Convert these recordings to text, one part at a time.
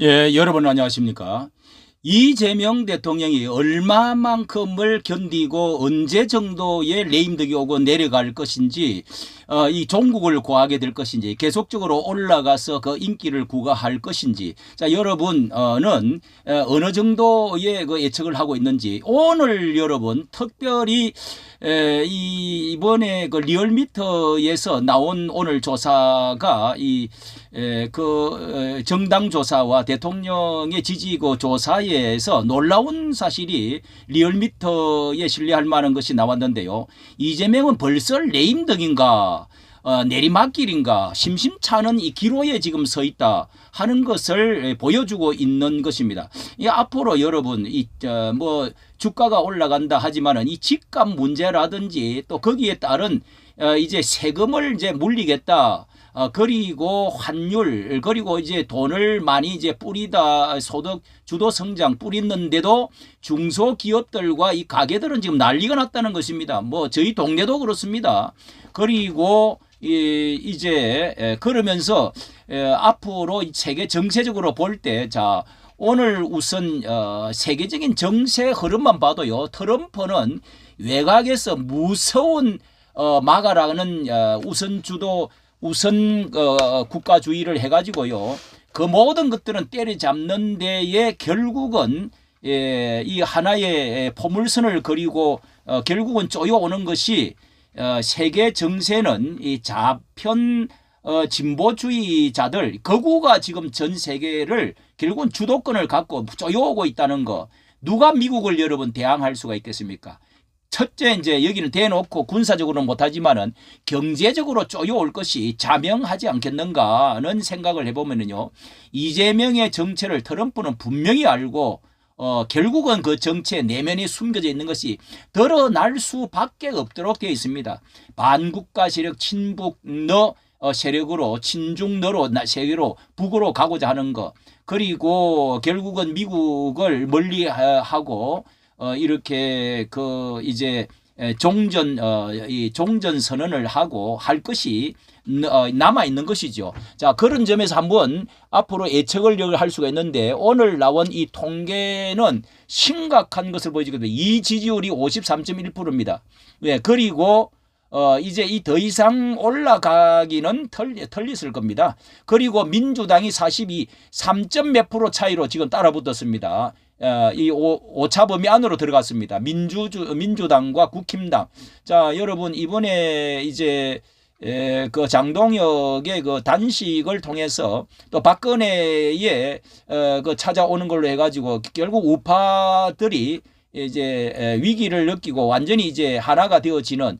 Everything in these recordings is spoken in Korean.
예, 여러분 안녕하십니까? 이재명 대통령이 얼마만큼을 견디고 언제 정도의 레임덕이 오고 내려갈 것인지 어, 이 종국을 구하게 될 것인지 계속적으로 올라가서 그 인기를 구가할 것인지 자 여러분은 어, 어느 정도의 그 예측을 하고 있는지 오늘 여러분 특별히 에, 이 이번에 그 리얼미터에서 나온 오늘 조사가 이그 정당 조사와 대통령의 지지고 조사에서 놀라운 사실이 리얼미터에 신뢰할 만한 것이 나왔는데요. 이재명은 벌써 레임덕인가 어, 내리막길인가 심심찮은 이 기로에 지금 서 있다 하는 것을 보여주고 있는 것입니다. 이 앞으로 여러분 이뭐 주가가 올라간다 하지만은 이 집값 문제라든지 또 거기에 따른 어, 이제 세금을 이제 물리겠다. 어, 그리고 환율, 그리고 이제 돈을 많이 이제 뿌리다 소득 주도 성장 뿌리는데도 중소기업들과 이 가게들은 지금 난리가 났다는 것입니다. 뭐 저희 동네도 그렇습니다. 그리고 이 이제 에, 그러면서 에, 앞으로 이 세계 정세적으로 볼 때 자 오늘 우선 어, 세계적인 정세 흐름만 봐도요 트럼프는 외곽에서 무서운 어, 마가라는 어, 우선 주도 우선 어, 국가주의를 해가지고요 그 모든 것들은 때려잡는 데에 결국은 예, 이 하나의 포물선을 그리고 어, 결국은 쪼여오는 것이 어, 세계 정세는 이 좌편 어, 진보주의자들 거구가 지금 전 세계를 결국은 주도권을 갖고 쪼여오고 있다는 거 누가 미국을 여러분 대항할 수가 있겠습니까? 첫째 이제 여기는 대놓고 군사적으로는 못하지만은 경제적으로 쪼여올 것이 자명하지 않겠는가는 생각을 해보면은요 이재명의 정체를 트럼프는 분명히 알고 어, 결국은 그 정치의 내면이 숨겨져 있는 것이 드러날 수밖에 없도록 되어 있습니다. 반국가 세력 친북 너 어, 세력으로 친중너로 세계로 북으로 가고자 하는 것 그리고 결국은 미국을 멀리하고 어, 이렇게 그 이제 종전 어, 이 종전 선언을 하고 할 것이 어, 남아 있는 것이죠. 자 그런 점에서 한번 앞으로 예측을 할 수가 있는데 오늘 나온 이 통계는 심각한 것을 보여주거든요. 이 지지율이 53.1%입니다. 예, 그리고 어, 이제 이 더 이상 올라가기는 털, 털렸을 겁니다. 그리고 민주당이 42, 3점 몇 프로 차이로 지금 따라붙었습니다. 어, 이 오, 오차 범위 안으로 들어갔습니다. 민주 민주당과 국힘당. 자, 여러분 이번에 이제 에, 그 장동혁의 그 단식을 통해서 또 박근혜의 어, 그 찾아오는 걸로 해가지고 결국 우파들이 이제 위기를 느끼고 완전히 이제 하나가 되어지는 어,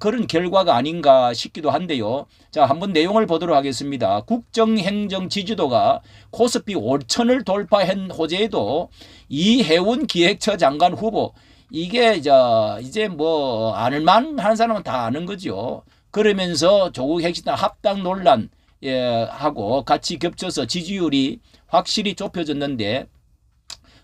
그런 결과가 아닌가 싶기도 한데요. 자, 한번 내용을 보도록 하겠습니다. 국정행정 지지도가 코스피 5천을 돌파한 호재에도 이해운 기획처 장관 후보 이게 저 이제 뭐 아는만 하는 사람은 다 아는 거죠. 그러면서 조국 핵심당 합당 논란 예, 하고 같이 겹쳐서 지지율이 확실히 좁혀졌는데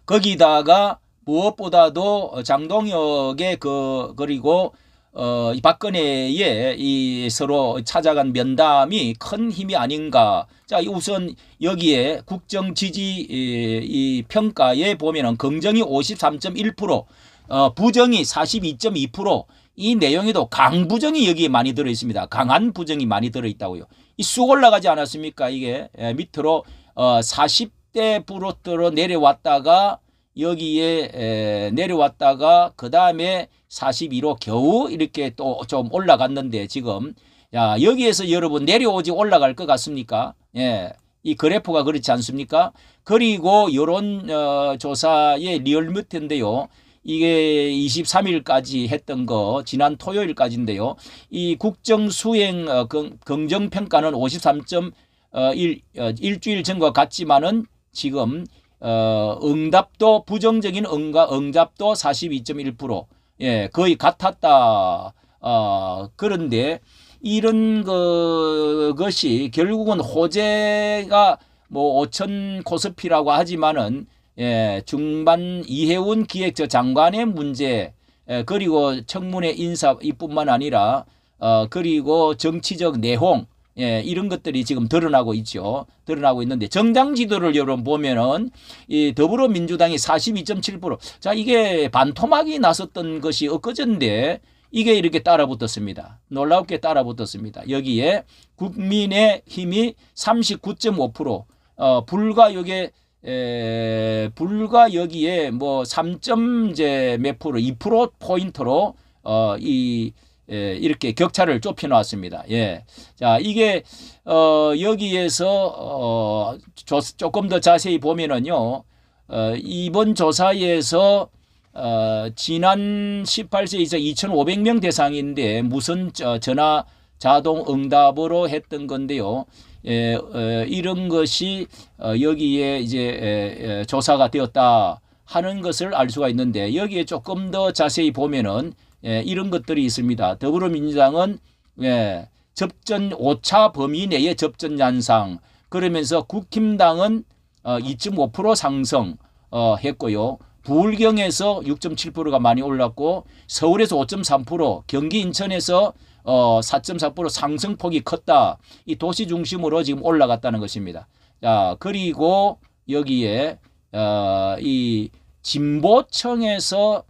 거기다가 무엇보다도 장동혁의 그 그리고 어, 이 박근혜의 이 서로 찾아간 면담이 큰 힘이 아닌가. 자, 우선 여기에 국정 지지 이, 이 평가에 보면은 긍정이 53.1%, 어, 부정이 42.2%이 내용에도 강부정이 여기에 많이 들어 있습니다. 강한 부정이 많이 들어 있다고요. 이 쑥 올라가지 않았습니까? 이게 예, 밑으로 어, 40대 부로트로 내려왔다가 여기에 에, 내려왔다가 그 다음에 42로 겨우 이렇게 또 좀 올라갔는데 지금 야 여기에서 여러분 내려오지 올라갈 것 같습니까? 예. 이 그래프가 그렇지 않습니까? 그리고 여론 어, 조사의 리얼미터인데요. 이게 23일까지 했던 거 지난 토요일까지인데요. 이 국정 수행 어, 긍정 평가는 53.1 어, 어, 일주일 전과 같지만은 지금 어, 응답도 부정적인 응가 응답도 42.1% 예, 거의 같았다. 어, 그런데 이런 그, 것이 결국은 호재가 뭐 5천 코스피라고 하지만은 예, 중반 이해운 기획처 장관의 문제 예, 그리고 청문회 인사 이뿐만 아니라 어, 그리고 정치적 내홍 예, 이런 것들이 지금 드러나고 있죠. 드러나고 있는데 정당 지도를 여러분 보면은 이 더불어민주당이 42.7%. 자, 이게 반토막이 났었던 것이 엊그제인데 이게 이렇게 따라붙었습니다. 놀랍게 따라붙었습니다. 여기에 국민의 힘이 39.5%, 어, 불과 여기에 에, 불과 여기에 뭐 3점 이제 몇 프로, 2% 포인트로 어, 이 에, 이렇게 격차를 좁혀 놨습니다. 예. 자, 이게 어, 여기에서 어, 조, 조금 더 자세히 보면은요. 어, 이번 조사에서 어, 지난 18세 이상 2,500명 대상인데 무슨 저- 전화 자동 응답으로 했던 건데요. 예, 어, 이런 것이 어, 여기에 이제 에, 에, 조사가 되었다 하는 것을 알 수가 있는데 여기에 조금 더 자세히 보면은 예, 이런 것들이 있습니다. 더불어민주당은 예, 접전 5차 범위 내의 접전 양상 그러면서 국힘당은 어, 2.5% 상승 어, 했고요. 부울경에서 6.7%가 많이 올랐고 서울에서 5.3%, 경기 인천에서 어, 4.4% 상승폭이 컸다. 이 도시 중심으로 지금 올라갔다는 것입니다. 자, 그리고 여기에 어, 이 진보청에서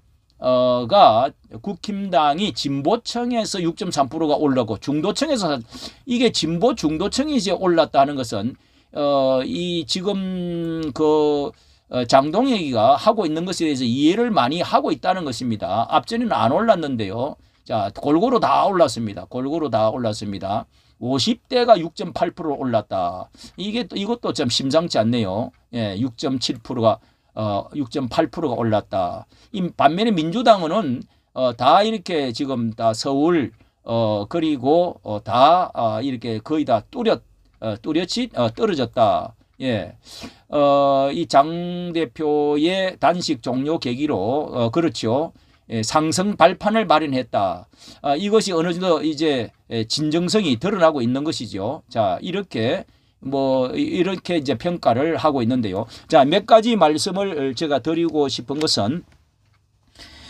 어가 국힘당이 진보청에서 6.3%가 올랐고 중도청에서 이게 진보 중도청이 이제 올랐다는 것은 어이 지금 그 어, 장동혁이가 하고 있는 것에 대해서 이해를 많이 하고 있다는 것입니다. 앞전에는 안 올랐는데요. 자, 골고루 다 올랐습니다. 골고루 다 올랐습니다. 50대가 6.8% 올랐다. 이게 또 이것도 좀 심상치 않네요. 예, 6.7%가 어 6.8%가 올랐다. 이 반면에 민주당은 어, 다 이렇게 지금 다 서울 어 그리고 어, 다 어, 이렇게 거의 다 뚜렷 어, 뚜렷이 어, 떨어졌다. 예. 어, 이 장 대표의 단식 종료 계기로 어, 그렇죠. 예, 상승 발판을 마련했다. 아, 이것이 어느 정도 이제 예, 진정성이 드러나고 있는 것이죠. 자, 이렇게 뭐 이- 이렇게 이제 평가를 하고 있는데요. 자, 몇 가지 말씀을 제가 드리고 싶은 것은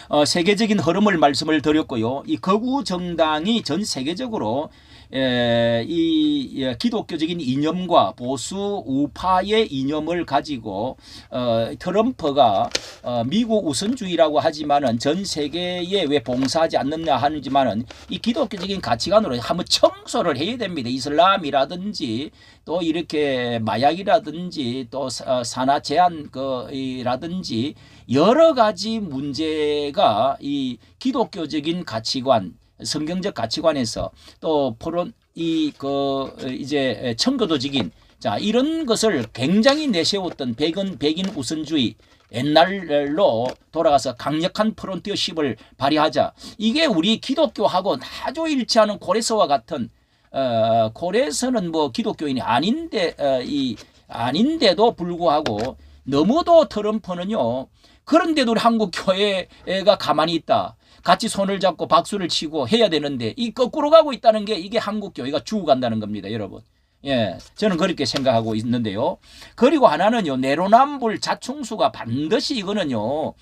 어, 세계적인 흐름을 말씀을 드렸고요. 이 거구 정당이 전 세계적으로 에, 이 예, 기독교적인 이념과 보수 우파의 이념을 가지고 어, 트럼프가 어, 미국 우선주의라고 하지만은 전 세계에 왜 봉사하지 않느냐 하는지만은 이 기독교적인 가치관으로 한번 청소를 해야 됩니다. 이슬람이라든지 또 이렇게 마약이라든지 또 사- 어, 산화 제한 그이라든지 여러 가지 문제가 이 기독교적인 가치관 성경적 가치관에서 또 포론 이 그 이제 청교도적인 자 이런 것을 굉장히 내세웠던 백은 백인 우선주의 옛날로 돌아가서 강력한 프론티어십을 발휘하자 이게 우리 기독교하고 아주 일치하는 고레스와 같은 어 고레스는 뭐 기독교인이 아닌데 어, 이 아닌데도 불구하고 너무도 트럼프는요 그런데도 우리 한국 교회가 가만히 있다. 같이 손을 잡고 박수를 치고 해야 되는데 이 거꾸로 가고 있다는 게 이게 한국 교회가 죽어간다는 겁니다, 여러분. 예, 저는 그렇게 생각하고 있는데요. 그리고 하나는요, 내로남불 자충수가 반드시 이거는요,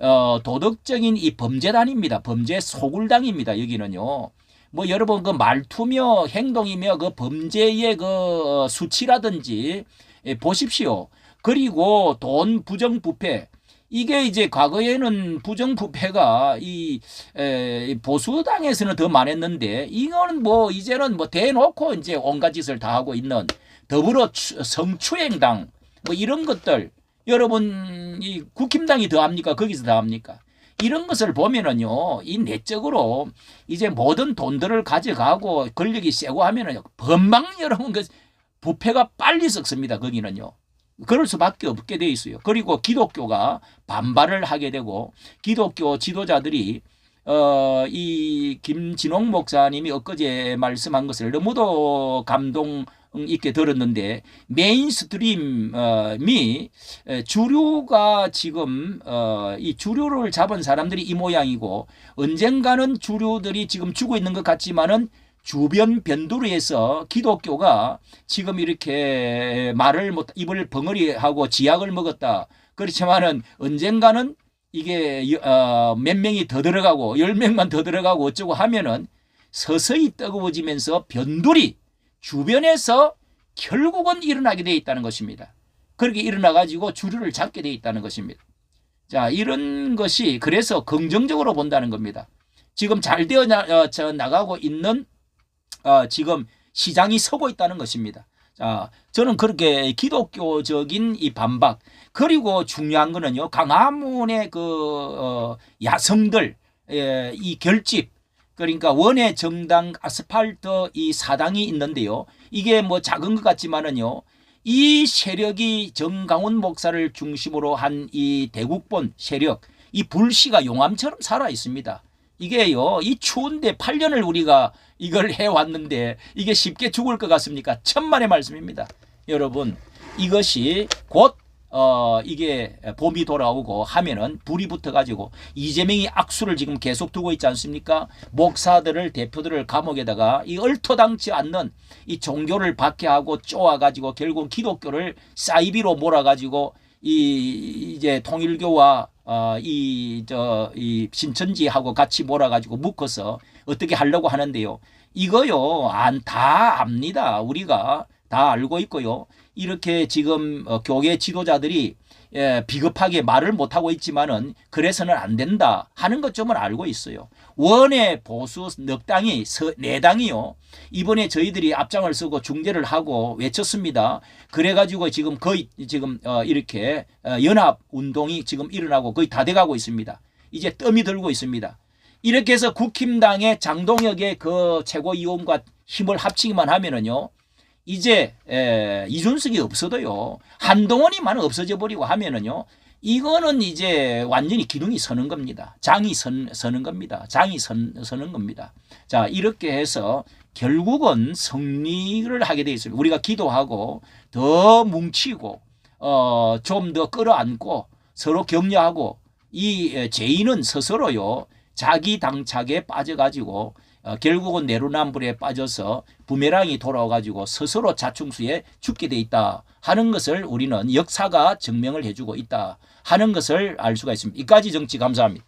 어, 도덕적인 이 범죄단입니다. 범죄 소굴당입니다. 여기는요. 뭐 여러분 그 말투며 행동이며 그 범죄의 그 수치라든지 예, 보십시오. 그리고 돈 부정부패 이게 이제 과거에는 부정부패가 이 에, 보수당에서는 더 많았는데 이거는 뭐 이제는 뭐 대놓고 이제 온갖 짓을 다 하고 있는 더불어 추- 성추행당 뭐 이런 것들. 여러분 이 국힘당이 더 합니까? 거기서 더 합니까? 이런 것을 보면은요 이 내적으로 이제 모든 돈들을 가져가고 권력이 세고 하면은 범망 여러분 그 부패가 빨리 썩습니다 거기는요 그럴 수밖에 없게 돼 있어요. 그리고 기독교가 반발을 하게 되고 기독교 지도자들이 어, 이 김진홍 목사님이 엊그제 말씀한 것을 너무도 감동 있게 들었는데 메인스트림이 에, 주류가 지금 어, 이 주류를 잡은 사람들이 이 모양이고 언젠가는 주류들이 지금 죽어 있는 것 같지만은 주변 변두리에서 기독교가 지금 이렇게 말을 못 입을 벙어리하고 지약을 먹었다. 그렇지만은 언젠가는 이게 어, 몇 명이 더 들어가고 열 명만 더 들어가고 어쩌고 하면은 서서히 뜨거워지면서 변두리 주변에서 결국은 일어나게 돼 있다는 것입니다. 그렇게 일어나 가지고 주류를 잡게 돼 있다는 것입니다. 자, 이런 것이 그래서 긍정적으로 본다는 겁니다. 지금 잘 되어 나, 어, 저 나가고 있는 어, 지금 시장이 서고 있다는 것입니다. 자, 저는 그렇게 기독교적인 이 반박 그리고 중요한 거는요 강화문의 그 어, 야성들 예, 이 결집 그러니까 원외 정당 아스팔트 이 사당이 있는데요 이게 뭐 작은 것 같지만은요 이 세력이 정강훈 목사를 중심으로 한 이 대국본 세력 이 불씨가 용암처럼 살아 있습니다. 이게요, 이 추운데 8년을 우리가 이걸 해왔는데 이게 쉽게 죽을 것 같습니까? 천만의 말씀입니다. 여러분, 이것이 곧, 어, 이게 봄이 돌아오고 하면은 불이 붙어가지고 이재명이 악수를 지금 계속 두고 있지 않습니까? 목사들을, 대표들을 감옥에다가 이 얼토당치 않는 이 종교를 박해하고 쪼아가지고 결국 기독교를 사이비로 몰아가지고 이 이제 통일교와 어, 이, 저, 이 신천지하고 같이 몰아가지고 묶어서 어떻게 하려고 하는데요. 이거요, 안, 다 압니다. 우리가 다 알고 있고요. 이렇게 지금 어, 교계 지도자들이 예, 비겁하게 말을 못하고 있지만은 그래서는 안 된다 하는 것점을 알고 있어요. 원의 보수 넉 당이 서, 네 당이요. 이번에 저희들이 앞장을 서고 중재를 하고 외쳤습니다. 그래가지고 지금 거의 지금 어, 이렇게 어, 연합 운동이 지금 일어나고 거의 다 돼가고 있습니다. 이제 뜸이 들고 있습니다. 이렇게 해서 국힘당의 장동혁의 그 최고위원과 힘을 합치기만 하면은요. 이제 에, 이준석이 없어도요 한동훈이만 없어져 버리고 하면은요 이거는 이제 완전히 기둥이 서는 겁니다. 장이 선, 서는 겁니다. 장이 선, 서는 겁니다. 자 이렇게 해서 결국은 승리를 하게 돼 있습니다. 우리가 기도하고 더 뭉치고 어, 좀 더 끌어안고 서로 격려하고 이 에, 죄인은 스스로요 자기 당착에 빠져가지고 어, 결국은 내로남불에 빠져서 부메랑이 돌아와가지고 스스로 자충수에 죽게 돼 있다 하는 것을 우리는 역사가 증명을 해주고 있다 하는 것을 알 수가 있습니다. 이까지 정치 감사합니다.